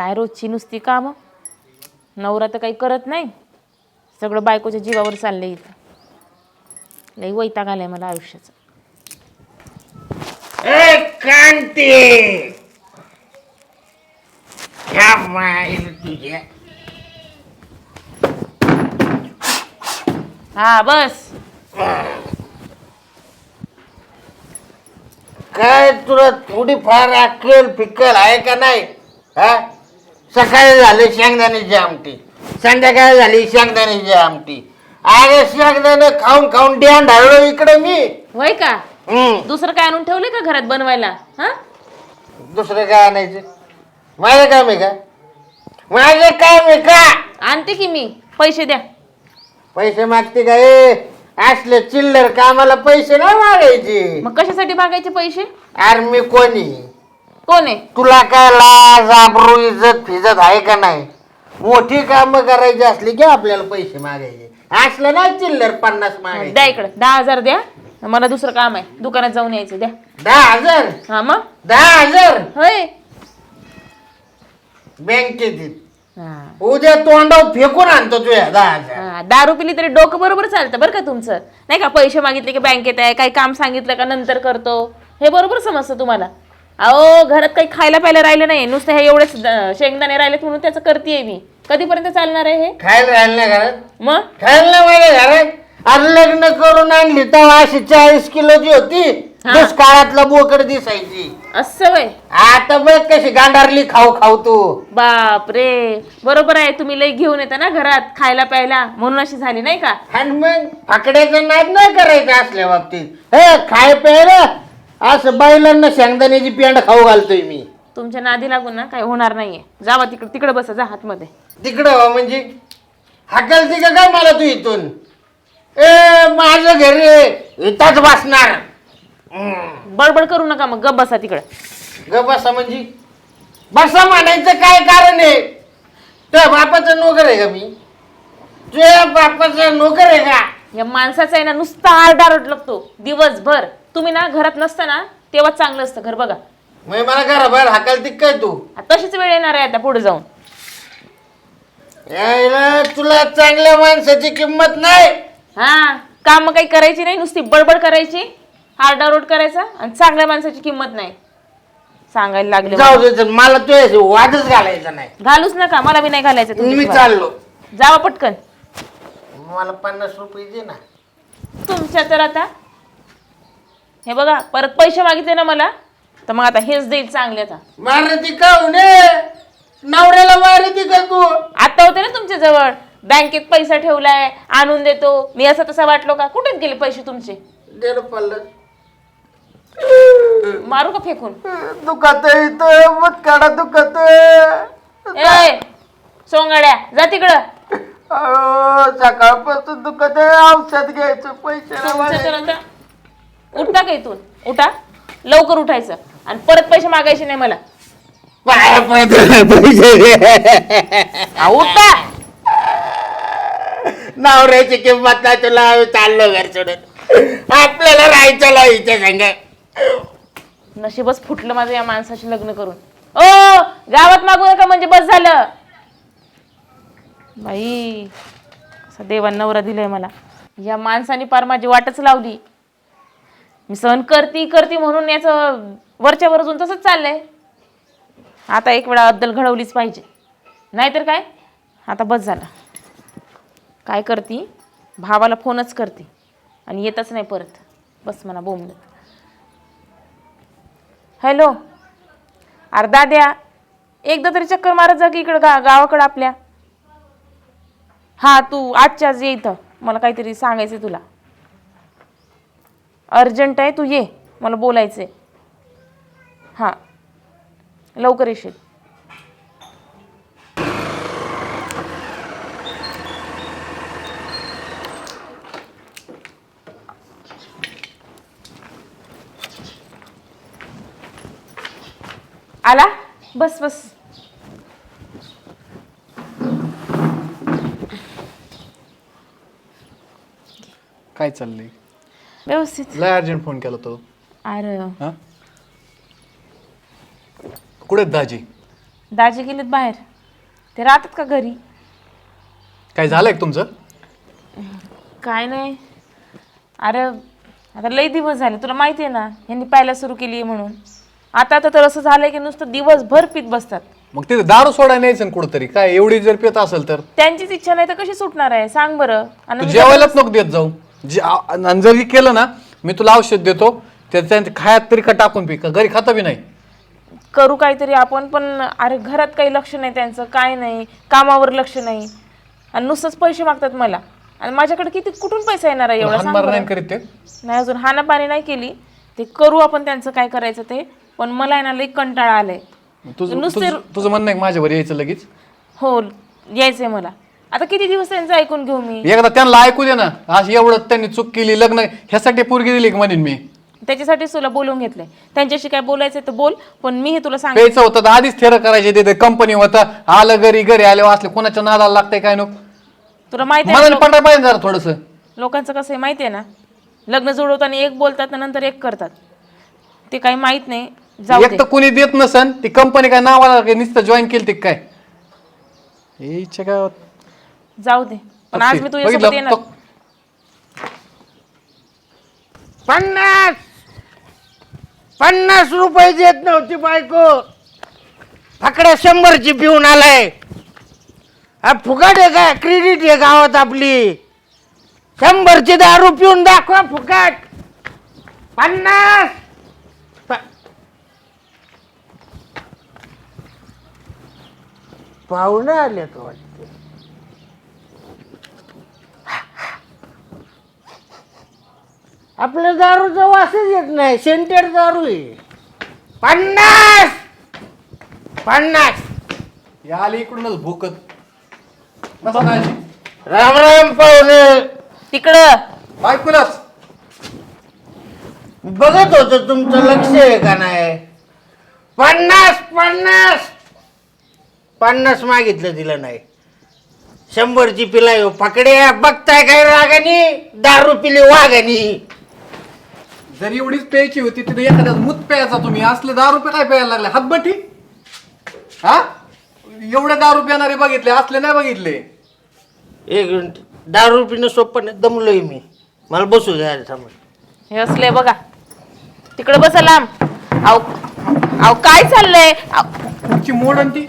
काय रोजची नुसती कामं? नवरा तर काही करत नाही. सगळं बायकोच्या जीवावर चाललंय इथं. लई वैताग आलाय मला आयुष्याचा. कांती ह्या माईल तुझ्या हा बस. काय तुला थोडीफार अक्कल फिक्कल आहे का नाही? हा? सकाळी झाली शेंगदाण्याची आमटी. संध्याकाळी झाली शेंगदाण्याची आमटी. अरे शेंगदाणे खाऊन खाऊन ड्यान ढाळलो इकडे मी. वय का? हम्म. दुसरं काय आणून ठेवलंय का घरात बनवायला? हा? दुसरं काय आणायचं? माझं काम आहे का? माझं काम आहे का? आणते की मी. पैसे द्या. पैसे मागते का? ए असले चिल्लर कामाला पैसे नाही मागायचे. मग कशासाठी मागायचे पैसे? अरे मी कोणी. कोण आहे? तुला काय लाज आबरू इज्जत फिजत आहे का नाही? मोठी कामं करायची असली की आपल्याला पैसे मागायचे. असलं नाही चिल्लर पन्नास द्या मागायचे. इकडं. दहा हजार द्या. मला दुसरं काम आहे. दुकानात जाऊन यायचं द्या. दहा हजार? हा मग? दहा हजार? होय. बँकेत. हा. उद्या तोंडावर फेकून आणतो तुझ्या दहा हजार. हा, दारू पिली तरी डोकं बरोबर चालतं बरं का तुमचं. नाही का पैसे मागितले की बँकेत आहे काही काम सांगितलं का नंतर करतो. हे बरोबर समजतं तुम्हाला. अहो घरात काही खायला प्यायला राहिलं नाही नुसतं हे एवढेच शेंगदाणे राहिलेत म्हणून त्याचं करतेय मी. कधीपर्यंत चालणार आहे हे? खायला राहिलं घरात? मग? खायला नाही माझ्या घरात? अरे लग्न करून आणली तेव्हा अशी चाळीस किलोची होती हा. दुष्काळातला बोकड दिसायची. असं वय? आता बघ कशी गांडारली खाऊ खाऊ तू. बाप रे बरोबर आहे तुम्ही लई घेऊन येता ना घरात खायला प्यायला म्हणून अशी झाली नाही का? आणि मग फाकड्याचं नाद नाही करायचं असल्या बाबतीत. हे खाय प्यायला असं बैलांना शेंगदाण्याची पेंड खाऊ घालतोय मी. तुमच्या नादी लागून ना काही होणार नाहीये. जावा तिकडे तिकडे बसा जा हातमध्ये. तिकडं हो म्हणजे हाकल का काय मला तू इथून? ए माझं घरी आहे. इथंच बसणार. बडबड करू नका मग गप बसा तिकडे. ग बसा म्हणजे? बसा म्हणायचं काय कारण आहे? तुझ्या बापाचा नोकर आहे का मी? तुझ्या बापाचा नोकर आहे का? या माणसाचा आहे ना नुसता आरडारड लागतो दिवसभर. तुम्ही ना घरात नसताना तेव्हा चांगलं असतं घर बघा. मग मला घरा बाहेर हाकाल ती काय तू? तशीच वेळ येणार आहे आता पुढे जाऊन. यायला तुला चांगल्या माणसाची किंमत नाही. हा काम काही करायची नाही नुसती बडबड करायची आरडारोड करायचा आणि चांगल्या माणसाची किंमत नाही. सांगायला लागले जाऊ दे चल, मला तुझ्याशी वादच घालायचा नाही. घालूच नका मला बी नाही घालायचं मी. चाललो. जावा पटकन. मला पन्नास रुपये दे ना. तुमच्या तर आता हे बघा परत पैसे मागितले ना मला तर मग आता हेच देईल चांगले आता. मारती का उन्हे नवऱ्याला मारती का तू? आता होते ना तुमच्या जवळ. बँकेत पैसा ठेवलाय आणून देतो. मी असं तसं वाटलो का? कुठेच गेले पैसे तुमचे? मारू का फेकून? दुखत इथं मत काढा दुखत ए सोंगाड्या जा तिकडं. सकाळपासून दुखत औषध घ्यायचं पैसे तर. आता उठता का इथून? उठा. लवकर उठायचं. आणि परत पैसे मागायचे नाही मला. हा, उठा. नवऱ्याची किंमत नाही तुला चाललो घर सोडून. आपल्याला राहायचं लाईच्या संग. नशीबच फुटलं माझं या माणसाशी लग्न करून. ओ गावात मागू नका म्हणजे बस झालं. बाई कसा देवा नवरा दिलाय मला. या माणसाने पार माझी वाटच लावली. मी सहन करती करती म्हणून याचं वरच्या वर अजून तसंच चाललंय. आता एक वेळा अद्दल घडवलीच पाहिजे. नाहीतर काय? आता बस झाला. काय करती? भावाला फोनच करते. आणि येतच नाही परत. बस म्हणा बोंबलत. हॅलो? अर्धा द्या. एकदा तरी चक्कर मारत जा की इकडं गा गावाकडं आपल्या. हां तू आजच्याच ये इथं. मला काहीतरी सांगायचं आहे तुला. अर्जंट आहे तू ये. मला बोलायचं आहे हां. लवकर येशील. आला? बस बस. काय चाललंय? व्यवस्थित. लय अर्जंट फोन केला तो. अरे. हा? कुठे आहेत दाजी? दाजी गेलेत बाहेर. ते राहतात का घरी? काय झालंय का तुमचं? काय नाही. अरे आता लई दिवस झाले. तुला माहिती आहे ना यांनी पाहायला सुरू केली आहे म्हणून. आता आता तर असं झालंय की नुसतं दिवसभर पीत बसतात. मग ते दारू सोडायला न्यायचं ना कुठंतरी? काय एवढी जर पित असेल तर? त्यांचीच इच्छा नाही तर कशी सुटणार आहे? सांग बरं. तू आणि जेवायलाच नको देत जाऊ. जे आणि जर हे केलं ना मी तुला औषध देतो त्यांच्या खायात तरी का टाकून पी का घरी खाता बी नाही. करू काहीतरी आपण पण अरे घरात काही लक्ष नाही त्यांचं काय नाही कामावर लक्ष नाही. आणि नुसतंच पैसे मागतात मला. आणि माझ्याकडे किती कुठून पैसा येणार आहे एवढा सांग हानमार बरं. नाही करीत ते. नाही अजून हानापाणी नाही केली. ते करू आपण त्यांचं काय करायचं ते पण मला आहे ना लई कंटाळा आलाय. तुझं नुसते- तुझं तुझं म्हणणं आहे का माझ्यावर यायचं लगेच? हो यायचंय मला. आता किती दिवस त्यांचं ऐकून घेऊ मी? एकदा त्यांना ऐकू दे ना. आज एवढं त्यांनी चूक केली लग्न ह्यासाठी पोरगी दिली का म्हणेन मी? त्याच्यासाठीच तुला बोलवून घेतलंय. त्यांच्याशी काय बोलायचं तर बोल पण मी हे तुला सांग प्यायचं होतं तर आधीच थेर करायचे तिथे कंपनी होतं. आलं घरी घरी आले असले कोणाच्या नादाला लागतंय काय नको? तुला माहिती आहे पडायला पाहिजे जरा थोडस. लोकांचं कसं आहे माहिती आहे ना? लग्न जुळवताना एक बोलतात आणि नंतर एक करतात. ते काही माहीत नाही. जाऊ एक दे. तर कोणी देत नसन ती कंपनी काय नावाला काय नुसतं जॉईन केली ते काय? याच्या गावात जाऊ दे. पण आज मी तुझ्यासोबत बघितलं? येणार पन्नास! पन्नास रुपये देत नव्हती बायको. फकड्या शंभरची पिऊन आलाय. हा फुकट आहे का? क्रेडिट आहे गावात आपली. शंभरची दारू पिऊन दाखवा फुकट. पन्नास! प- पाहुणे आले तो वाटते. आपल्या दारूचा वासच येत नाही. सेंटेड दारू आहे. पन्नास! पन्नास! हे आले इकडूनच भूकत. राम राम पाहुणे. तिकडं. बायकोलाच. बघत होतो तुमचं लक्ष आहे का नाही? पन्नास पन्नास! पन्नास मागितलं दिलं नाही. शंभरची पिलाय. पकड्या बघताय काय रागानी? दारू पिली वागानी जर एवढीच प्यायची होती तिथे एखाद्या मूत प्यायचा तुम्ही. असले दहा रुपये काय प्यायला लागले? हातबटी हा? एवढे दहा रुपये येणारे बघितले असले नाही बघितले. एक मिनिट. दारू पिणं सोपं नाही दमलोय मी. मला बसू द्या समोर हे असले बघा. तिकडे बसा लांब. अहो अहो काय चाललंय? अहो, खुर्ची मोड आणि ती.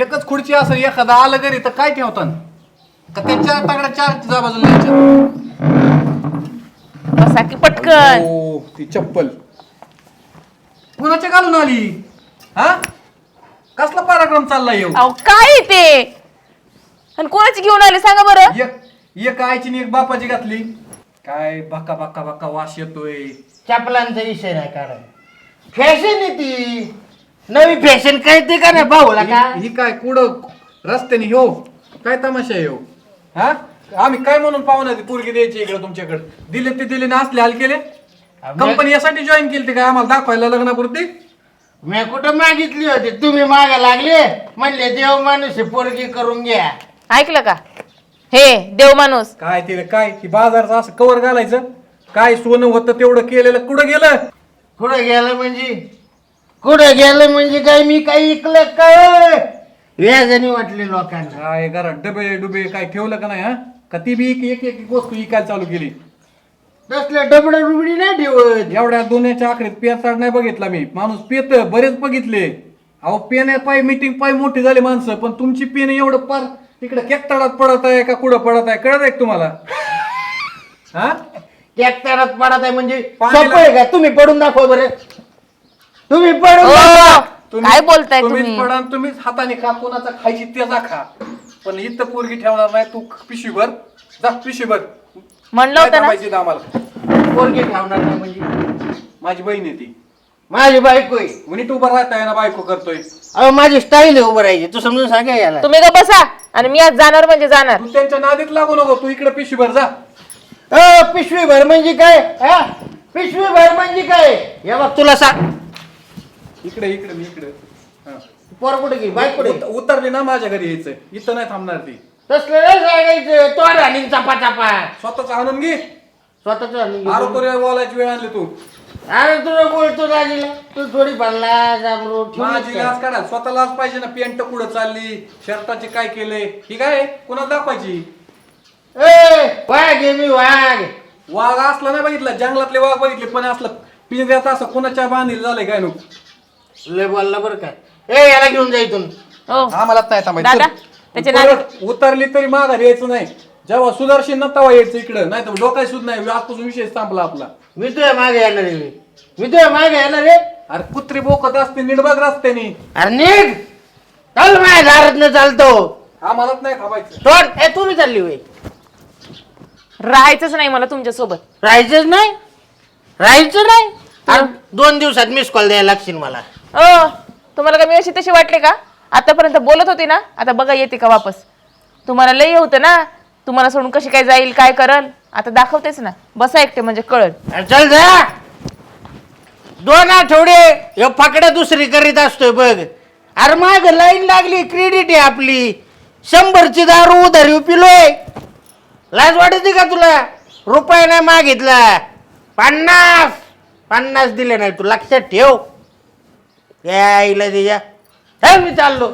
एकच खुर्ची असेल एखादा आलं घरी तर काय ठेवतात का त्यांच्या तागड्या चार जा बाजूला? बसा की पटकन. ओ ती चप्पल. कुणाच्या घालून आली? हा? कसला पराक्रम चाललाय येऊ अहो काय आहे ते? आणि कोणाची घेऊन आले सांगा बरं. एक एक आईची आणि एक बापाची घातली. काय बक्का बक्का बक्का वास येतोय. चपलांचा विषय नाही काढाय फॅशन आहे ती. नवी फॅशन कळते का नाही भाऊला का? ही ही काय कुठं रस्त्याने हो. काय तमाशा आहे हो हा? आम्ही काय म्हणून पाहुणा ती पोरगी द्यायची इकडे तुमच्याकडे. दिले ते दिले ना असले हाल केले. कंपनी यासाठी जॉईन केली ते काय? आम्हाला दाखवायला लग्नापुरती? मी कुठं मागितली होती? तुम्ही मागा लागले? म्हणले देव माणूस आहे, पोरगी करून घ्या. ऐकलं का? हे देव माणूस. काय ते काय? की बाजारचं असं कवर घालायचं? काय सोनं होतं तेवढं केलेलं? कुठं गेलं? कुठं गेलं म्हणजे? कुठं गेलं म्हणजे काय? मी काही ऐकलं काय व्याजाने वाटले लोकांना. काय घरात डबे डुबे काय ठेवलं का नाही हा? का ती बी एक एक एक वस्तू विकायला चालू केली. तसलं डबड रुबडी नाही ठेवत. एवढ्या दोन्हीच्या आखरीत पेचाड नाही बघितला मी. माणूस पेत बरेच बघितले. अहो पेन पाय मीटिंग पाय मोठी झाली माणसं पण तुमची पेन एवढं पार तिकडे केकतडात पडत आहे का कुठं पडत आहे? कळत आहे का तुम्हाला? हा? ट्रॅक्टरात पडत आहे म्हणजे पाण्याला- सोपं आहे का? तुम्ही पडून दाखवा बरं. तुम्ही पडून दाखवा. तुम्ही- काय बोलताय तुम्हीच तुम्ही? पडा आणि तुम्हीच हाताने खा कोणाचा खायची त्याचा खा पण इथं पोरगी ठेवणार नाही तू पिशवीभर जा पिशवीभर म्हणलं होतं ना? पाहिजे आम्हाला? पोरगी ठेवणार नाही म्हणजे. माझी बहीण आहे ती. माझी बायको आहे. नीट उभा राहता आहे ना बायको करतोय. अहो माझी स्टाईल आहे उभं राहायची. तू समजून सांगा याला. तुम्ही का बसा. आणि मी आज जाणार म्हणजे जाणार. तू त्यांच्या नादीत लागू नको. तू इकडे पिशवीभर जा. अ पिशवी भर म्हणजे काय? हा? पिशवी भर म्हणजे काय? हे बघ तुला सांग इकडे इकडे मी इकडे. हा. पोर कुठे गेली? बाईक कुठे उत- उतरली ना माझ्या घरी यायचंय इथं नाही थांबणार ती. तसलं नाही सांगायचं तो राणी चापा चापा स्वतःच आणून घे. स्वतःच आरो तो रे बोलायची वेळ आणली तू. अरे तुला बोलतो दाजीला तू थोडी बनला माझी लाच काढा. स्वतःलाच पाहिजे ना पेंट कुठं चालली शर्टाचे काय केलंय ही काय? कुणाला दाखवायची? ए वाघ आहे मी वाघ. वाघ असला नाही बघितलं. जंगलातले वाघ बघितले पण असलं पिंजऱ्यात असं कोणाच्या बांधील झालंय काय नको लय बोलला बरं का. ए याला घेऊन जा इथून. हो. आम्हालाच नाही थांबायचं. दादा, चल. त्याच्या परत उतरली तरी माघार यायचं नाही. जेव्हा सुदर्शन न तेव्हा यायचं इकडं नाही तर डोकाय सुद्धा नाही. आजपासून विषय संपला आपला. मी तुझ्या मागे येणार आहे. मी मी तुझ्या मागे येणार आहे. अरे कुत्री बोकत असते निर्बग रस्त्याने. अरे निघ. चल माझ्या दारात चालतो. आम्हालाच नाही खावायचं तोड ए तू बी चालली होय. राहायचंच नाही मला तुमच्यासोबत राहायचंच नाही? राहायचं नाही? अरे दोन दिवसात मिस कॉल द्यायला लागशील मला. अ तुम्हाला का मी अशी तशी वाटले का? आतापर्यंत बोलत होती ना आता बघा येते का वापस. तुम्हाला लय होतं ना तुम्हाला सोडून कशी काय जाईल काय करल? आता दाखवतेच ना. बसा एकटे म्हणजे कळल. चल जा. दोन आठवडे ह्यो फाकड्या दुसरी करीत असतोय बघ. अरे माग लाईन लागली क्रेडिट आहे आपली. शंभरची दारू उधारी पिलोय. लाज वाटते का तुला? रुपया नाही मागितला. पन्नास. पन्नास दिले नाही तू. लक्षात ठेव. यायला दिया हे मी चाललो.